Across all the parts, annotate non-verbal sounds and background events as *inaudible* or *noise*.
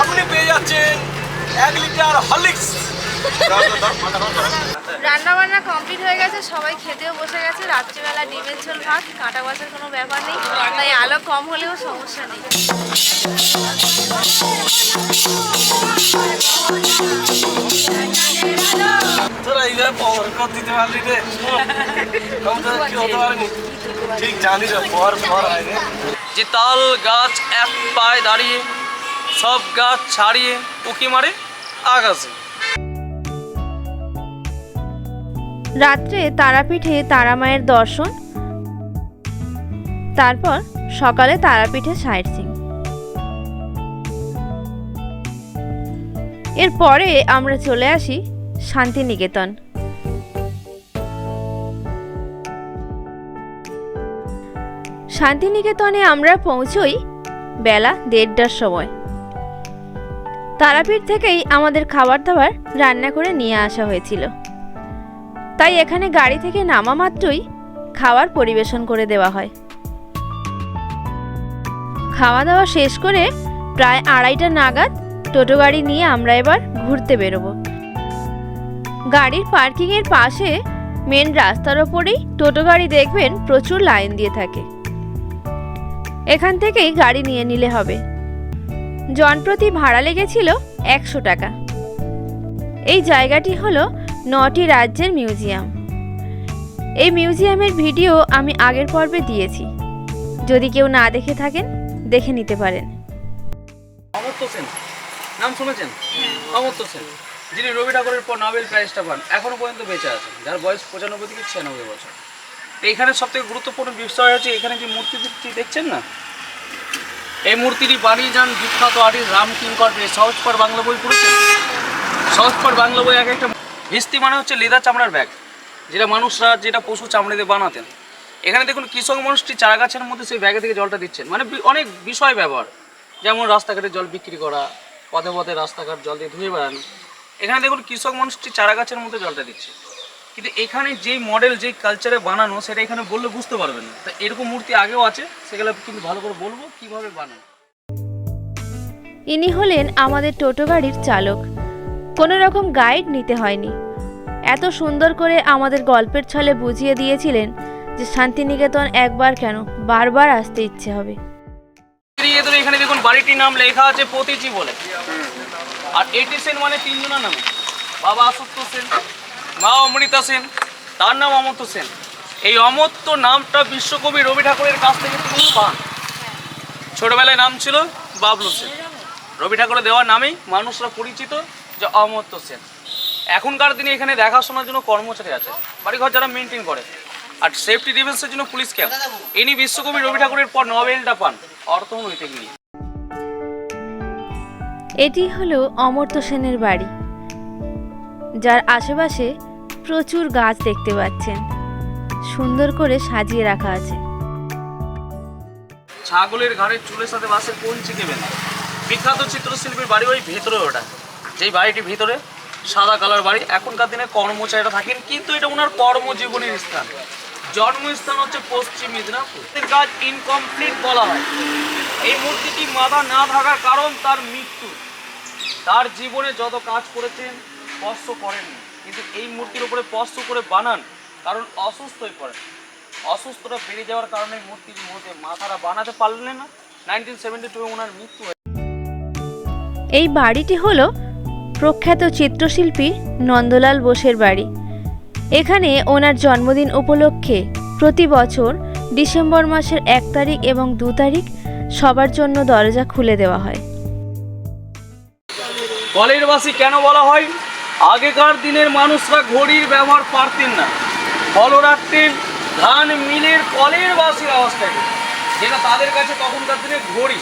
আপনি পেয়ে যাচ্ছেন এক লিটার হরলিক্স। রান্না বান্না কমপ্লিট হয়ে গেছে সবাই খেতেও বসে গেছে। রাত্রিবেলা ডিমের ঝোল ভাত কাঁটা বাছার কোনো ব্যাপার নেই। তাই আলো কম হলেও সমস্যা নেই। তোরা এইভাবে পর দিতে পারলি রে। কম তো কি হতে পারেনি। ঠিক জানি রে পর পর আয় রে। যে তাল গাছ এক পায়ে দাঁড়িয়ে সব গাছ ছাড়িয়ে উকি মারে আকাশে রাত্রে তারাপীঠে তারামায়ের দর্শন, তারপর সকালে তারাপীঠে সাইট সিং। এরপরে আমরা চলে আসি শান্তিনিকেতন। শান্তিনিকেতনে আমরা পৌঁছই বেলা দেড়টার সময়। তারাপীঠ থেকেই আমাদের খাবার দাবার রান্না করে নিয়ে আসা হয়েছিল। তাই এখানে গাড়ি থেকে নামা মাত্রই খাবার পরিবেশন করে দেওয়া হয়। খাওয়া দাওয়া শেষ করে প্রায় আড়াইটা নাগাদ টোটো গাড়ি নিয়ে আমরা এবার ঘুরতে বেরোবো। গাড়ির পার্কিংয়ের পাশে মেন রাস্তার ওপরেই টোটো গাড়ি দেখবেন প্রচুর লাইন দিয়ে থাকে। এখান থেকেই গাড়ি নিয়ে নিলে হবে। জনপ্রতি ভাড়া লেগেছিল একশো টাকা। এই জায়গাটি হলো নটি রাজ্যের মিউজিয়াম। এই মিউজিয়ামের ভিডিও আমি আগের পর্বে দিয়েছি। যদি কেউ না দেখে থাকেন, দেখে নিতে পারেন। নাম শুনেছেন? অমর্ত্য সেন। যিনি রবি ঠাকুরের পর নোবেল প্রাইজটা পান, এখনও পর্যন্ত বেঁচে আছেন। যার বয়স পঁচানব্বই থেকে ছিয়ানব্বই বছর। এখানে সব থেকে গুরুত্বপূর্ণ বিষয় হচ্ছে, এখানে যে মূর্তিটি দেখছেন না? এই মূর্তিটি বানিয়ে যান বিখ্যাত আর্টিস্ট রাম কিঙ্কর। রে সহজ বাংলা বই পড়েছেন? সহজ পর বাংলা বই এক একটা ভিস্তি মানে হচ্ছে লেদার চামড়ার ব্যাগ, যেটা মানুষরা যেটা পশু চামড়া দিয়ে বানাতেন। এখানে দেখুন কৃষক মানুষটি চারা গাছের মধ্যে সেই ব্যাগে থেকে জলটা দিচ্ছেন। মানে অনেক বিষয় ব্যবহার। যেমন রাস্তাঘাটে জল বিক্রি করা, পথে পথে রাস্তাঘাট জল দিয়ে ধুয়ে বেড়ানো। এখানে দেখুন কৃষক মানুষটি চারা গাছের মধ্যে জলটা দিচ্ছে। কিন্তু এখানে যেই মডেল যেই কালচারে বানানো সেটা এখানে বললে বুঝতে পারবেন না। তা এরকম মূর্তি আগেও আছে সেগুলো কিন্তু ভালো করে বলব কীভাবে বানানো। ইনি হলেন আমাদের টোটো গাড়ির চালক। কোনো রকম গাইড নিতে হয়নি। এত সুন্দর করে আমাদের গল্পের ছলে বুঝিয়ে দিয়েছিলেন যে শান্তিনিকেতন একবার কেন বারবার আসতে ইচ্ছে হবে। এখানে দেখুন বাড়িটির নাম লেখা আছে পতিচি বলে। আর এইটি সেন মানে তিনজনের নামে। বাবা আসত্য সেন। মা অমৃতা সেন, তার নাম অমর্ত্য সেন। এই অমর্ত্য নামটা বিশ্বকবি রবি ঠাকুরের কাছ থেকে তিনি পান। ছোটবেলায় নাম ছিল বাবলু সেন। রবি ঠাকুরের দেওয়ার নামেই মানুষরা পরিচিত যে অমর্ত্য সেন। এখনকার দিনে এখানে দেখাশোনার জন্য কর্মচারী আছে। বাড়িঘর যারা মেনটেন করে। আর সেফটি ডিফেন্সের জন্য পুলিশ ক্যাম্প ইনি বিশ্বকবি রবি ঠাকুরের পর নোবেলটা পান, অর্থনৈতিক নিয়ে। এটি হলো অমর্ত্য সেনের বাড়ি। যার আশেপাশে প্রচুর গাছ দেখতে পাচ্ছেন। সুন্দর করে সাজিয়ে রাখা আছে। ছাগলের ঘাড়ে চুলের সাথে বাসের কোন চিকেবেন বিখ্যাত চিত্রশিল্পীর বাড়ি ওই ভেতরে ওটা। যেই বাড়িটি ভিতরে, সাদা কালার বাড়ি, এখনকার দিনে কর্মচারীরা থাকেন, কিন্তু এটা ওনার কর্মজীবনের স্থান। জন্মস্থান হচ্ছে পশ্চিম মেদিনীপুর। কাজ ইনকমপ্লিট বলা হয়। এই মূর্তিটি মাথা না থাকার কারণ তার মৃত্যু। তার জীবনে যত কাজ করেছেন স্পর্শ করেননি। কিন্তু এই মূর্তির উপরে স্পর্শ করে বানান কারণ অসুস্থ হয়ে পড়েন অসুস্থতা বেড়ে যাওয়ার কারণে মূর্তির মধ্যে মাথাটা বানাতে পারলেন না। নাইনটিন সেভেন্টি টু ওনার মৃত্যু হয়। এই বাড়িটি হলো প্রখ্যাত চিত্রশিল্পী নন্দলাল বোসের বাড়ি। এখানে ওনার জন্মদিন উপলক্ষে প্রতি বছর ডিসেম্বর মাসের এক তারিখ এবং দু তারিখ সবার জন্য দরজা খুলে দেওয়া হয়। কেন বলা হয়? আগেকার দিনের মানুষরা ঘড়ির ব্যবহার পারতেন না। ফলো রাখতেন ধান মিলের কলের বাসির আওয়াজটাকে যেটা তাদের কাছে তখনকার দিনে ঘড়ি।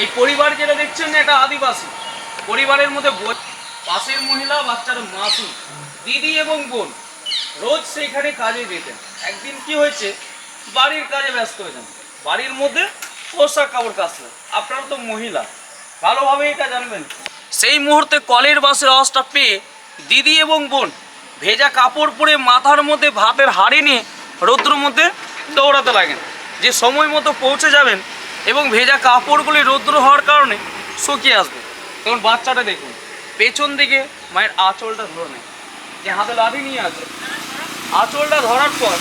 এই পরিবার যেটা দেখছেন না এটা আদিবাসী। পরিবারের মধ্যে পাশের মহিলা, বাচ্চার মাসি, দিদি এবং বোন রোজ সেইখানে কাজে যেতেন। একদিন কি হয়েছে, বাড়ির কাজে ব্যস্ত হয়ে যান বাড়ির মধ্যে পোশাক কাপড় কাচলেন আপনারা তো মহিলা। ভালোভাবে এটা জানবেন। সেই মুহূর্তে কলের বাসের আওয়াজটা পেয়ে দিদি এবং বোন ভেজা কাপড় পরে মাথার মধ্যে ভাতের হাড়ি নিয়ে রৌদ্রের মধ্যে দৌড়াতে লাগেন। যে সময় মতো পৌঁছে যাবেন এবং ভেজা কাপড়গুলি রৌদ্র হওয়ার কারণে শুকিয়ে আসবে। তখন বাচ্চাটা দেখুন, পেছন দিকে মায়ের আঁচলটা ধরে নেয়, যে হাতে লাঠি নিয়ে আছে। আঁচলটা ধরার পর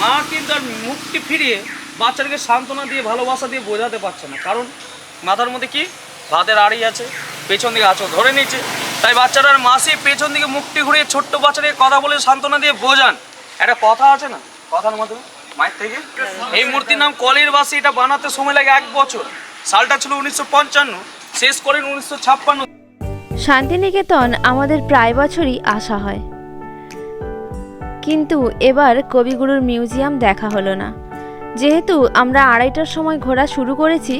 মা কিন্তু আর মুখটি ফিরিয়ে বাচ্চাটাকে সান্ত্বনা দিয়ে, ভালোবাসা দিয়ে বোঝাতে পারছে না। কারণ মাথার মধ্যে কি? ভাতের আড়ি আছে, পেছন দিকে আঁচল ধরে নিয়েছে। তাই বাচ্চাটার মাসি পেছন দিকে মুখটি ঘুরিয়ে ছোট্ট বাচ্চাটাকে কথা বলে সান্ত্বনা দিয়ে বোঝান। একটা কথা আছে না? কথার মধ্যে? মায়ের থেকে? এই মূর্তির নাম কলের বাসি, এটা বানাতে সময় লাগে এক বছর। সালটা ছিল উনিশশো পঞ্চান্ন, শেষ করেন উনিশশো ছাপ্পান্ন। শান্তিনিকেতন আমাদের প্রায় বছরই আসা হয়। কিন্তু এবার কবিগুরুর মিউজিয়াম দেখা হলো না। যেহেতু আমরা আড়াইটার সময় ঘোরা শুরু করেছি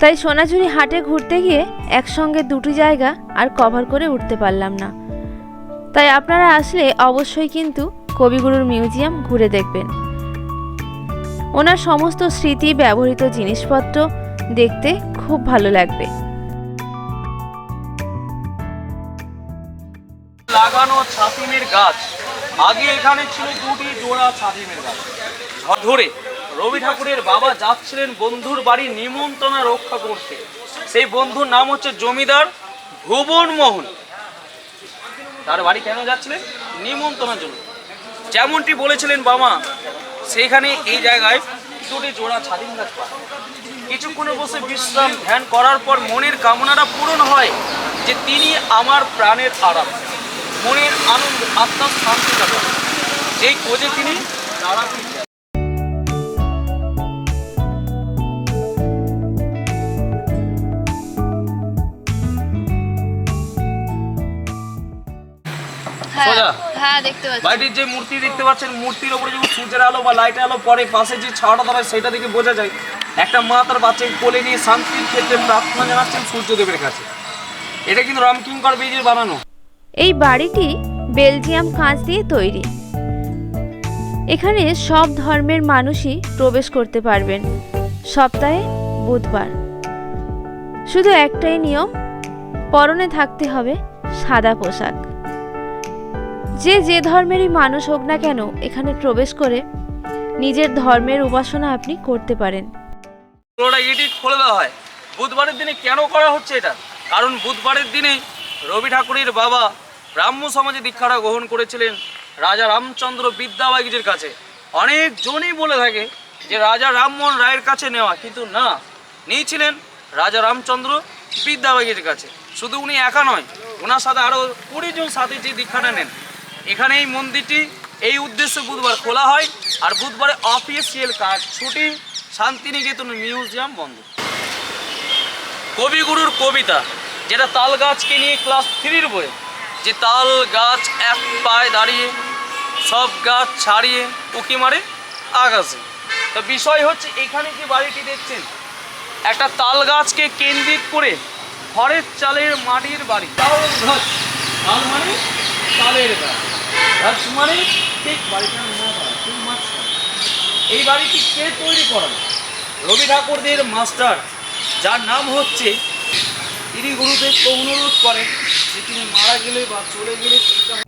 তাই সোনাঝুরি হাটে ঘুরতে গিয়ে একসঙ্গে দুটি জায়গা আর কভার করে উঠতে পারলাম না। তাই আপনারা আসলে অবশ্যই কিন্তু কবিগুরুর মিউজিয়াম ঘুরে দেখবেন। ওনার সমস্ত স্মৃতি, ব্যবহৃত জিনিসপত্র দেখতে খুব ভালো লাগবে। লাগানো ছাতিমের গাছ। আগে এখানে ছিল দুটি জোড়া ছাতিমের গাছ। ধরে রবি ঠাকুরের বাবা যাচ্ছিলেন বন্ধুর বাড়ি নিমন্ত্রণা রক্ষা করতে। সেই বন্ধুর নাম হচ্ছে জমিদার ভুবন মোহন। তার বাড়ি কেন যাচ্ছিলেন? নিমন্ত্রণার জন্য। যেমনটি বলেছিলেন বাবা, সেইখানে এই জায়গায় দুটি জোড়া ছাতিম গাছ পায় কিছুক্ষণ বসে বিশ্রাম ধ্যান করার পর মনের কামনাটা পূরণ হয় যে তিনি আমার প্রাণের আরাম মনের আনন্দ, আত্মার শান্তি যেই খোঁজে তিনি তারাপীঠ সোজা। হ্যাঁ দেখতে পাচ্ছি। বাড়িটির যে মূর্তি দেখতে পাচ্ছেন মূর্তির ওপরে যখন সূর্যের আলো বা লাইটের আলো পরে পাশে যে ছাওয়াটা দাঁড়ায় সেটা দেখে বোঝা যায় একটা মা তার বাচ্চাকে কোলে নিয়ে শান্তির ক্ষেত্রে প্রার্থনা জানাচ্ছেন সূর্যদেবের কাছে। এটা কিন্তু রামকিঙ্কর বীজের বানানো। এই বাড়িটি বেলজিয়াম কাঁচ দিয়ে তৈরি। এখানে সব ধর্মের মানুষই প্রবেশ করতে পারবেন। সপ্তাহে বুধবার। শুধু একটাই নিয়ম পরনে থাকতে হবে সাদা পোশাক। যে যে ধর্মেরই মানুষ হোক না কেন এখানে প্রবেশ করে নিজের ধর্মের উপাসনা আপনি করতে পারেন। পুরোটা এটি খুলে দেওয়া হয়। বুধবারের দিনে কেন করা হচ্ছে এটা? কারণ বুধবারের দিনে রবি ঠাকুরের বাবা ব্রাহ্ম সমাজে দীক্ষাটা গ্রহণ করেছিলেন রাজা রামচন্দ্র বিদ্যাবাগিজের কাছে। অনেকজনই বলে থাকে যে রাজা রামমোহন রায়ের কাছে নেওয়া, কিন্তু না, নিয়েছিলেন রাজা রামচন্দ্র বিদ্যাবাগিজের কাছে। শুধু উনি একা নয়, ওনার সাথে আরও কুড়ি জন সাথে যে দীক্ষাটা নেন। এখানে এই মন্দিরটি, এই উদ্দেশ্যে বুধবার খোলা হয় আর বুধবারে অফিসিয়াল কাজ ছুটি, শান্তিনিকেতন মিউজিয়াম বন্ধ। কবিগুরুর কবিতা, যেটা তাল গাছকে নিয়ে ক্লাস থ্রির বই যে তাল গাছ এক পায়ে দাঁড়িয়ে, সব গাছ ছাড়িয়ে উকি মারে আকাশে। তো বিষয় হচ্ছে, এখানে যে বাড়িটি দেখছেন, একটা তাল গাছকে কেন্দ্রিত করে ঘরের চালের মাটির বাড়ি। তাল গাছ তাল মানে? তালের গাছ মানে ঠিক বাড়িটার মাথা ঠিক এই বাড়িটি কে তৈরি করেন? রবি ঠাকুরদের মাস্টার, যার নাম হচ্ছে তিনি গুরুদেবকে অনুরোধ করেন, যে তিনি মারা গেলে বা চলে গেলে সেটা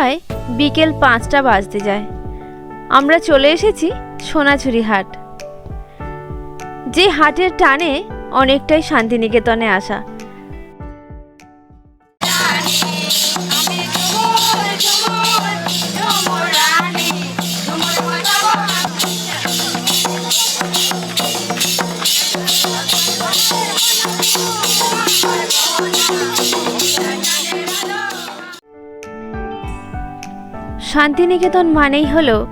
প্রায় বিকেল পাঁচটা বাজতে যায়। আমরা চলে এসেছি সোনাঝুরি হাট। যে হাটের টানে অনেকটাই শান্তিনিকেতনে আসা। শান্তিনিকেতন মানেই হলো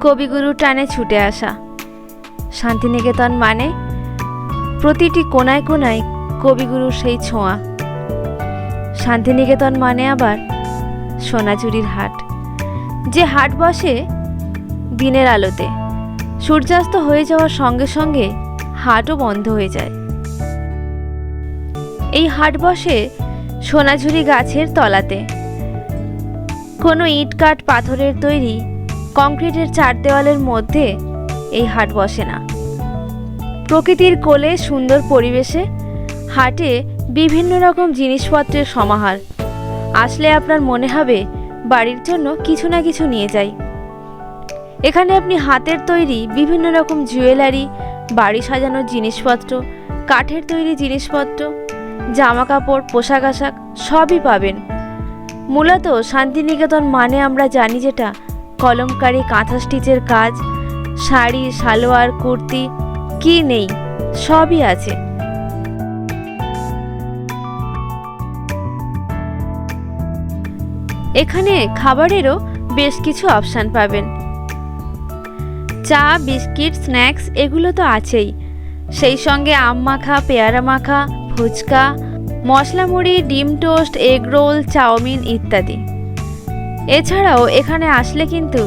কবিগুরু টানে ছুটে আসা। শান্তিনিকেতন মানে প্রতিটি কোনায় কোনায় কবিগুরুর সেই ছোঁয়া। শান্তিনিকেতন মানে আবার সোনাঝুরির হাট। যে হাট বসে দিনের আলোতে, সূর্যাস্ত হয়ে যাওয়ার সঙ্গে সঙ্গে হাটও বন্ধ হয়ে যায়। এই হাট বসে সোনাঝুরি গাছের তলাতে কোনো ইট কাঠ পাথরের তৈরি কংক্রিটের চার দেওয়ালের মধ্যে এই হাট বসে না। প্রকৃতির কোলে সুন্দর পরিবেশে হাটে বিভিন্ন রকম জিনিসপত্রের সমাহার। আসলে আপনার মনে হবে, বাড়ির জন্য কিছু না কিছু নিয়ে যাই। এখানে আপনি হাতের তৈরি বিভিন্ন রকম জুয়েলারি, বাড়ি সাজানোর জিনিসপত্র, কাঠের তৈরি জিনিসপত্র জামা কাপড় পোশাক আশাক সবই পাবেন। মূলত শান্তিনিকেতন মানে আমরা জানি যেটা। কলমকারি, কাঁথা স্টিচের কাজ, শাড়ি, সালোয়ার, কুর্তি, কি নেই, সবই আছে। এখানে খাবারেরও বেশ কিছু অপশান পাবেন। চা, বিস্কিট, স্ন্যাক্স, এগুলো তো আছেই। সেই সঙ্গে আম মাখা, পেয়ারা মাখা, ফুচকা মশলা মুড়ি, ডিম টোস্ট, এগ রোল, চাউমিন ইত্যাদি। এছাড়াও এখানে আসলে কিন্তু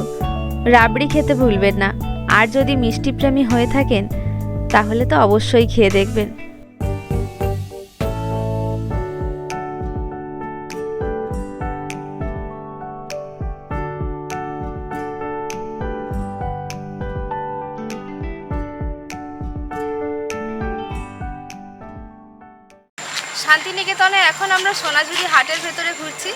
রাবড়ি খেতে ভুলবেন না। আর যদি মিষ্টি প্রেমী হয়ে থাকেন, তাহলে তো অবশ্যই খেয়ে দেখবেন। এখন আমরা সোনাঝুরি হাটের ভেতরে ঘুরছি।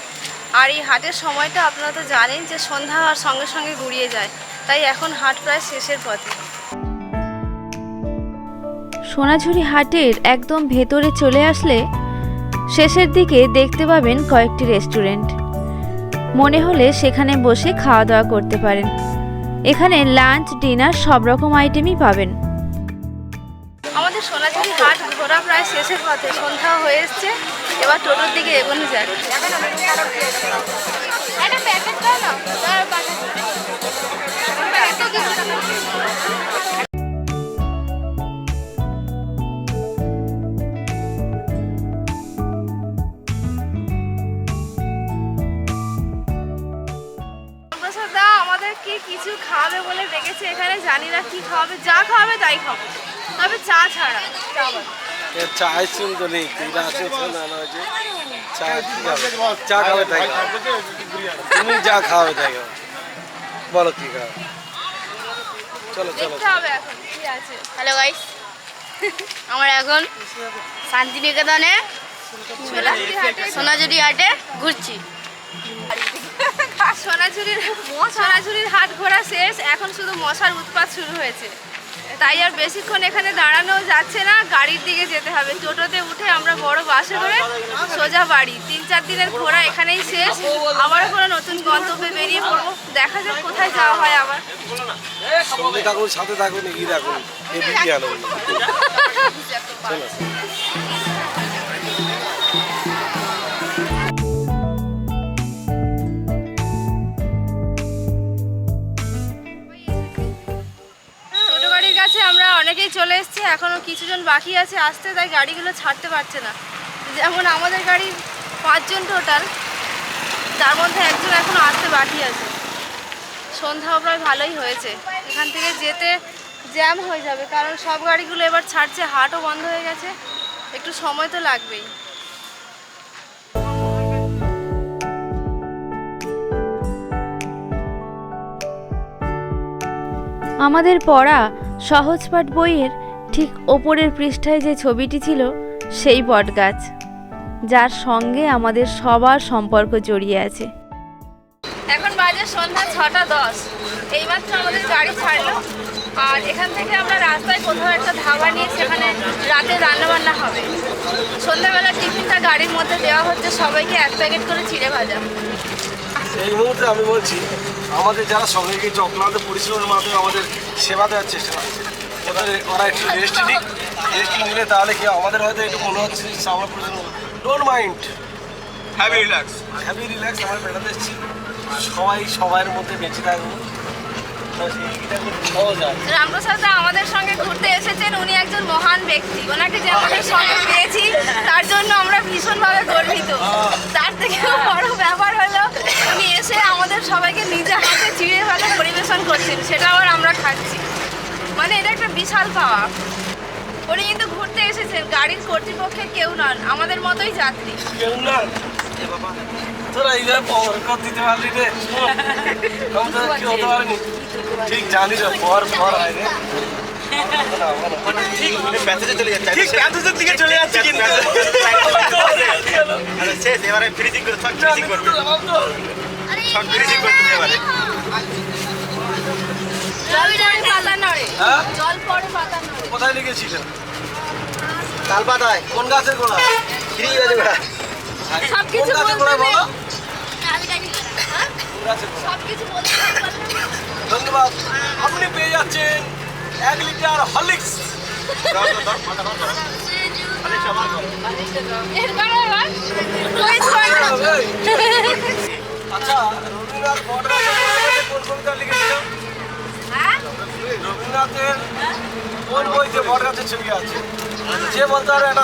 আর এই হাটের সময়টা আপনারা তো জানেন যে সন্ধ্যা আর সঙ্গে সঙ্গে গুড়িয়ে যায়। তাই এখন হাট প্রায় শেষের পথে। সোনাঝুরি হাটের একদম ভেতরে চলে আসলে শেষের দিকে দেখতে পাবেন কয়েকটি রেস্টুরেন্ট। মনে হলে সেখানে বসে খাওয়া দাওয়া করতে পারেন। এখানে লাঞ্চ, ডিনার সব রকম আইটেমই পাবেন। সোনাঝুরি হাট ঘোরা প্রায় শেষের পথে সন্ধ্যা হয়ে এসছে এবার টোটোর দিকে এগোনো যায় প্রসাদ দা আমাদেরকে কিছু খাওয়াবে বলে ডেকেছে এখানে? জানি না কি খাওয়াবে যা খাওয়াবে তাই খাব। তবে চা ছাড়া। চা আইসক্রিম তো নেই তিনটা আছে না হয়েছে। চা চা খাবে তাই তুমি যা খাওয়াবে তাই খাও। বলো কি খাবে। চলো চলো হ্যালো গাইস আমরা এখন শান্তিনিকেতনে সোনাঝুরি হাটে সোনাঝুরি হাটে ঘুরছি। সোনাঝুরির সোনাঝুরির হাট ঘোরা শেষ এখন শুধু মশার উৎপাত শুরু হয়েছে। তাই আর বেশিক্ষণ এখানে দাঁড়ানো যাচ্ছে না গাড়ির দিকে যেতে হবে। টোটোতে উঠে আমরা বড় বাসে করে সোজা বাড়ি। তিন চার দিনের ঘোরা এখানেই শেষ। আবার কোনো নতুন গন্তব্যে বেরিয়ে পড়ব। দেখা যাক কোথায় যাওয়া হয় আবার। সাথে থাকুন *laughs* অনেকেই চলে এসেছি এখনও কিছুজন বাকি আছে, আসতে তাই গাড়িগুলো ছাড়তে পারছে না। যেমন আমাদের গাড়ি পাঁচজন টোটাল তার মধ্যে একজন এখনও আসতে বাকি আছে। সন্ধ্যাও প্রায় ভালোই হয়েছে। এখান থেকে যেতে জ্যাম হয়ে যাবে, কারণ সব গাড়িগুলো এবার ছাড়ছে, হাটও বন্ধ হয়ে গেছে, একটু সময় তো লাগবেই। আমাদের পড়া সহজপাঠ বইয়ের ঠিক ওপরের পৃষ্ঠায় যে ছবিটি ছিল সেই বটগাছ যার সঙ্গে আমাদের সবার সম্পর্ক জড়িয়ে আছে। এখন বাজে সন্ধ্যা ছটা দশ। এইমাত্র আমাদের গাড়ি ছাড়লো। আর এখান থেকে আমরা রাস্তায় কোথাও একটা ধাবা নিয়ে সেখানে রাতে রান্নাবান্না হবে। সন্ধ্যাবেলা টিফিনটা গাড়ির মধ্যে দেওয়া হচ্ছে সবাইকে এক প্যাকেট করে চিড়ে ভাজা। এই মুহূর্তে আমি বলছি আমাদের যারা সবাইকে চক্রান্ত পরিশ্রমের মাধ্যমে আমাদের সেবা দেওয়ার চেষ্টা করছে। ওদের ওরা একটু রেস্ট নিক। রেস্ট নিলে তাহলে কি আমাদের হয়তো একটু মনে হচ্ছে আমরা প্রয়োজন don't mind heavy relax heavy relax আমরা বেড়াতে এসেছি। সবাই সবার মধ্যে বেঁচে থাকব রামপ্রসাদ দা আমাদের সঙ্গে ঘুরতে এসেছেন। উনি একজন মহান ব্যক্তি। ওনাকে যে আমাদের সঙ্গে পেয়েছি তার জন্য আমরা ভীষণভাবে গর্বিত। তার থেকেও বড় ব্যাপার হলো উনি এসে আমাদের সবাইকে নিজে হাতে চিড়ে ভালো পরিবেশন করছেন। সেটা আবার আমরা খাচ্ছি। মানে এটা একটা বিশাল পাওয়া। উনি কিন্তু ঘুরতে এসেছেন। গাড়ির কর্তৃপক্ষের কেউ নন। আমাদের মতোই যাত্রী। কেউ না এ বাবা। তোরা এইভাবে পর কর দিতে পারলি রে। আমি তো কি হতে পারিনি ঠিক জানি রে পর পর হয় রে। চলে যাচ্ছে। ঠিক দিকে চলে যাচ্ছে কিন্তু। আরে শেষ এবারে ফ্রিজিং করে সব ফ্রিজিং করবে। সব ফ্রিজিং করতে এবারে। জল পড়ে পাতা নড়ে। হ্যাঁ? জল পড়ে পাতা নড়ে। কোথায় পাতায় কোন গাছের গোড়া? ফ্রি আছে বেড়া সব কিছু কোন গাছের বলতে বলো? হ্যাঁ? গাছের ধন্যবাদ। আপনি পেয়ে যাচ্ছেন এক লিটার করো আচ্ছা রবীন্দ্রনাথ কোন কবিতা লিখেছিল? হ্যাঁ? রবীন্দ্রনাথের কোন বইতে বটগাছের ছবি আছে? যে বলতে পারবে একটা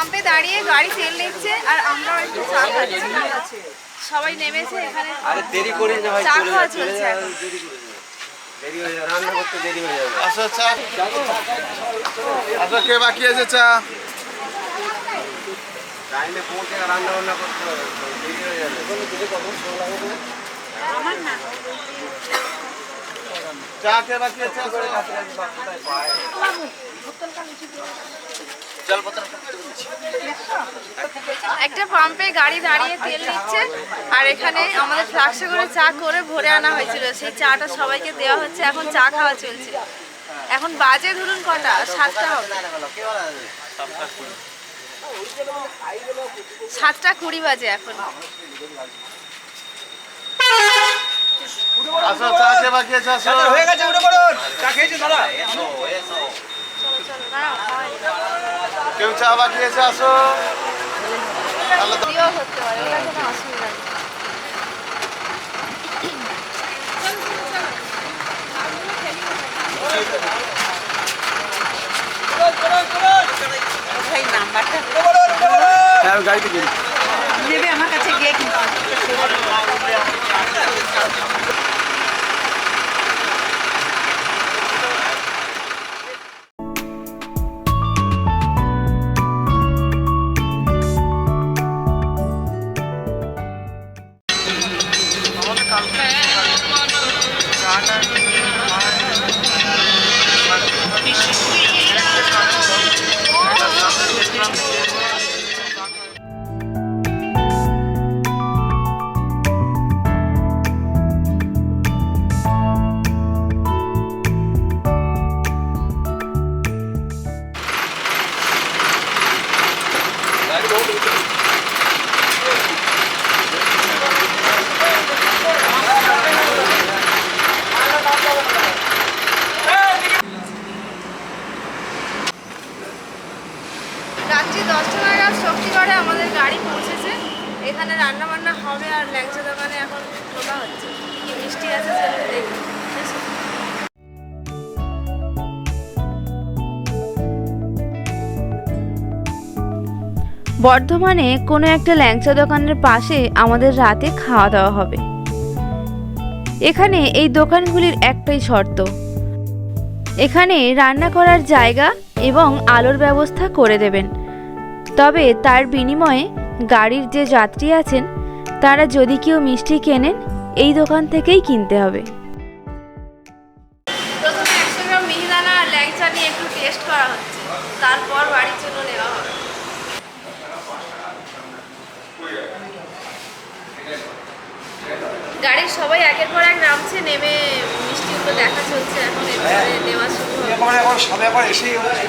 পাম্পে দাঁড়িয়ে গাড়ি তেল নিচ্ছে আর আমরাও একটু চা খাচ্ছি। সবাই নেমেছে এখানে। আরে দেরি করিস না ভাই চা খাওয়া চলছে। দেরি না হয়ে যাবে রান্না করতে দেরি হয়ে যাবে। আসো চা আসো কে বাকি আছে চা? টাইমে পৌঁছে রান্না বান্না করতে হবে দেরি হয়ে যাবে। চা কে বাকি আছে? আসো একটা পাম্পে গাড়ি দাঁড়িয়ে তেল নিচ্ছে আর এখানে আমাদের ফ্লাক্সে করে চা করে ভরে আনা হয়েছিল। সেই চাটা সবাইকে দেওয়া হচ্ছে এখন চা খাওয়া চলছে। এখন বাজে ধরুন কটা? সাতটা হবে। সাতটা কুড়ি বাজে এখন। আসো চা কে বাকি আছে আসো। হয়ে গেছে উঠে পড়ুন চা খেয়েছি দাদা? চলো চলো দাঁড়াও কেউ চা বাকি আছে আসো। তাহলে তো করতে পারে ওটা কোনো অসুবিধা নেই। হ্যাঁ গাড়িতে গেলি। দেবে আমার কাছে গিয়ে কিন্তু বর্ধমানে কোনো একটা ল্যাংচা দোকানের পাশে আমাদের রাতে খাওয়া দাওয়া হবে। এখানে এই দোকানগুলির একটাই শর্ত। এখানে রান্না করার জায়গা এবং আলোর ব্যবস্থা করে দেবেন। তবে তার বিনিময়ে গাড়ির যে যাত্রী আছেন, তারা যদি কেউ মিষ্টি কেনেন, এই দোকান থেকেই কিনতে হবে। গাড়ির সবাই একের পর এক নামছে নেমে মিষ্টি মিষ্টিগুলো দেখা চলছে এখন এরপরে নেওয়া শুরু হবে। আবার এসেই হচ্ছে।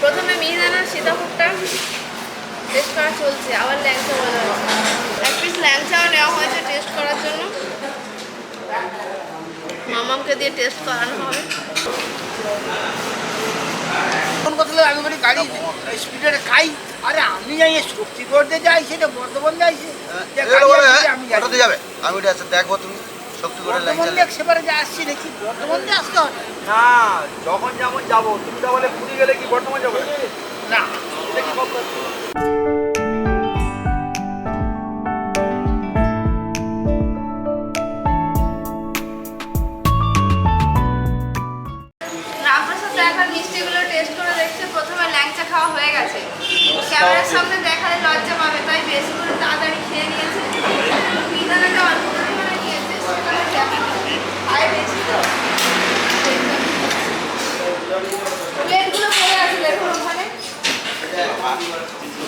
প্রথমে মিহিদানার সীতাভোগটা টেস্ট করা চলছে। আবার ল্যাংচা বলা এক পিস ল্যাংচাও নেওয়া হয়েছে টেস্ট করার জন্য। মামামকে দিয়ে টেস্ট করানো হবে। ফোন করতে আমি বলি গাড়ি স্পিডে খাই আরে আমি যাই শক্তি করতে যাই সেটা বর্ধমান যাইছে। যে গাড়ি আসছে, আমি যাবে? আমি আছে দেখব তুমি বর্ধমান বর্ধমান না যখন যেমন যাব তুমি তাহলে পুরী গেলে কি বর্তমান যাবে? না। গেছে। ক্যামেরার সামনে দেখালে লজ্জা পাবে তাই বেশি করে তাড়াতাড়ি খেয়ে নিয়েছে। মিজানাটা অল্প পরিমাণে নিয়েছে সেখানে কেমন খায় বেশি তো। প্লেটগুলো পড়ে আছে দেখুন ওখানে।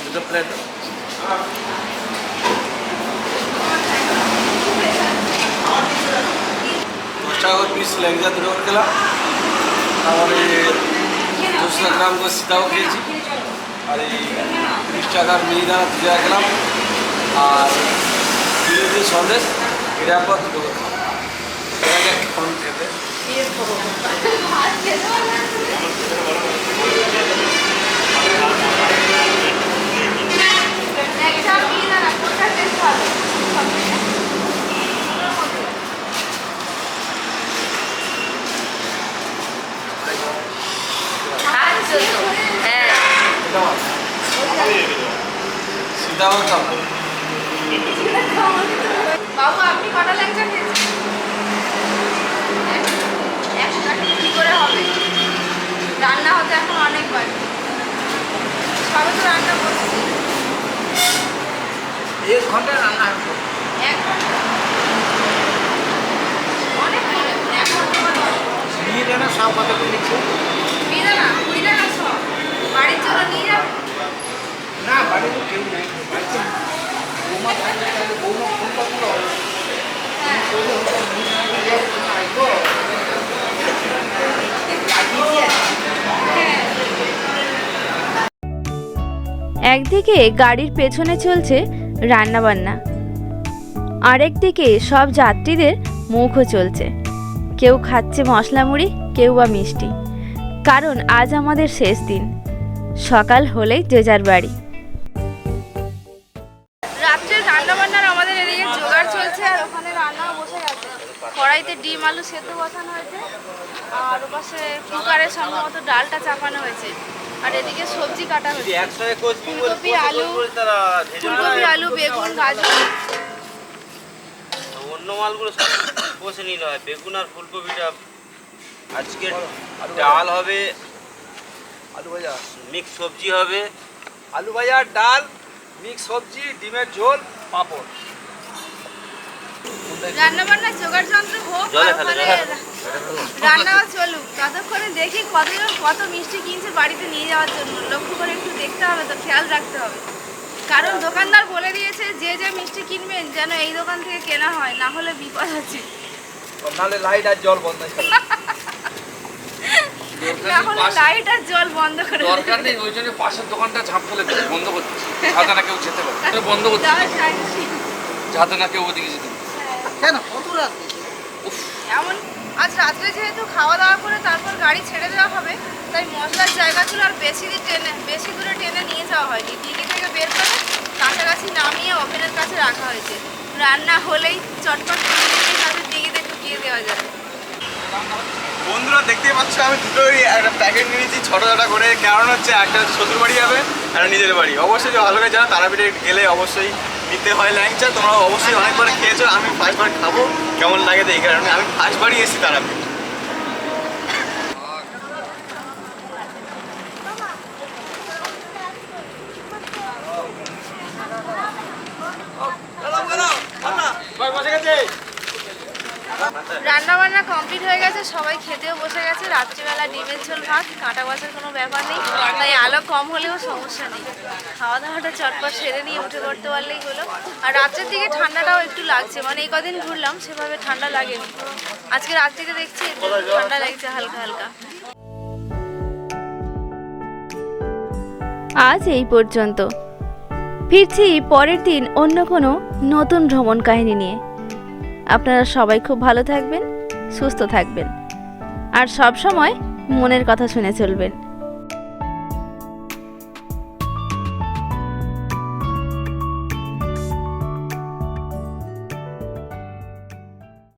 দুটো প্লেট আর এই তিরিশ টাকার মিহিদানা দু রাখলাম খেলাম আর জিলেপি সন্দেশ, এটা একবার দুটো কথা এটাকে এখন খেতে ভাত খেতে পারবে না। ল্যাংচা আর মিহিদানা কোনটা টেস্ট ভালো সবথেকে? সীতাও খাব বাবু আপনি কটা ল্যাংচা খেয়েছেন একটা কি করে হবে রান্না হতে এখন অনেক বাকি সবে তো রান্না করছি এক ঘণ্টা রান্না হবে। এক ঘণ্টা অনেক হয়ে গেছে, এক ঘণ্টা মানে অনেক। নিয়ে যেন সব কথা বলে দিচ্ছে বিয়ে না কুড়ি টাকা সব বাড়ির জন্য নিয়ে যাবে না বাড়িতে কেউ নেই বাড়িতে বৌমা থাকলে তাহলে বৌমা ফোন করল হ্যাঁ বললে হতো, "মুই নাকি যাই, তুমি আসব?" লাগিয়ে দিয়ে একদিকে গাড়ির পেছনে চলছে রান্নাবান্না আরেকদিকে সব যাত্রীদের মুখও চলছে। কেউ খাচ্ছে মশলা মুড়ি, কেউ বা মিষ্টি। কারণ আজ আমাদের শেষ দিন। সকাল হলেই যে যার বাড়ি। রাত্রে রান্না বান্নার আমাদের এদিকে জোগাড় চলছে আর ওখানে রান্নাও বসে গেছে। কড়াইতে ডিম, আলু সেদ্ধ বসানো হয়েছে, আর ওপাশে কুকারে সম্ভবত ডালটা চাপানো হয়েছে। আর এদিকে সবজি কাটা কষবি ফুলকপি আলু ফুলকপি আলু বেগুন গাজর। অন্য মালগুলো সব কষে নিলে হয়। বেগুন আর ফুলকপিটা আজকে ডাল হবে আলু ভাজা। মিক্স সবজি হবে। আলু ভাজা ডাল মিক্স সবজি ডিমের ঝোল পাঁপড়। রান্না জোগাড় যন্ত্র হোক জলে আর ফেলে, ওখানে জলে রান্নাও চলুক ততক্ষণে দেখি কতজন কত মিষ্টি কিনছে বাড়িতে নিয়ে যাওয়ার জন্য। লক্ষ্য করে একটু দেখতে হবে তো খেয়াল রাখতে হবে। কারণ দোকানদার বলে দিয়েছে যে যে মিষ্টি কিনবেন যেন এই দোকান থেকে কেনা হয় না হলে বিপদ আছে। নাহলে লাইট আর জল বন্ধ যাবে। না হলে লাইট আর জল বন্ধ করে দরকার নেই ওই জন্য পাশের দোকানটা ঝাঁপ ফেলে বন্ধ করছে যাতে না কেউ যেতে পারে। বন্ধ। যাতে না কেউ ওদিকে যেতে পারে। কেন? কত রাত? এমন আজ রাত্রে যেহেতু খাওয়া দাওয়া করে তারপর গাড়ি ছেড়ে দেওয়া হবে তাই মশলার জায়গাগুলো আর বেশি দিয়ে টেনে বেশি দূরে টেনে নিয়ে যাওয়া হয়নি। ডিগি থেকে বের করে কাছাকাছি নামিয়ে ওভেনের কাছে রাখা হয়েছে। রান্না হলেই চটপট তাদের ডিগিতে ঢুকিয়ে দেওয়া যাবে। বন্ধুরা দেখতেই পাচ্ছ আমি দুটোই একটা প্যাকেট নিয়েছি ছোট ছোট করে। কারণ হচ্ছে একটা শ্বশুর বাড়ি যাবে একটা নিজের বাড়ি। অবশ্যই যে ভালো করে জানো তারাপীঠে গেলে অবশ্যই নিতে হয় ল্যাংচা তোমরা অবশ্যই অনেকবার খেয়েছো আমি ফার্স্টবার খাব। কেমন লাগে তো এই কারণে আমি ফার্স্টবারই এসেছি তারাপীঠ রান্না বান্না কমপ্লিট হয়ে গেছে, সবাই খেতেও বসে গেছে। রাত্রিবেলা ডিমের ঝোল, ভাত, কাঁটা বাছার কোনো ব্যাপার নেই। তাই আলো কম হলেও সমস্যা নেই। খাওয়া দাওয়াটা চটপট সেরে নিয়ে উঠে পড়তে পারলেই হলো। আর রাত্রের দিকে ঠান্ডাটাও একটু লাগছে। মানে এই কদিন ঘুরলাম, সেভাবে ঠান্ডা লাগেনি। আজকে রাত থেকে দেখছি ঠান্ডা লাগছে, হালকা হালকা। আজ এই পর্যন্ত। ফিরছি পরের দিন অন্য কোনো নতুন ভ্রমণ কাহিনী নিয়ে। আপনারা সবাই খুব ভালো থাকবেন সুস্থ থাকবেন। আর সব সময় মনের কথা শুনে চলবেন।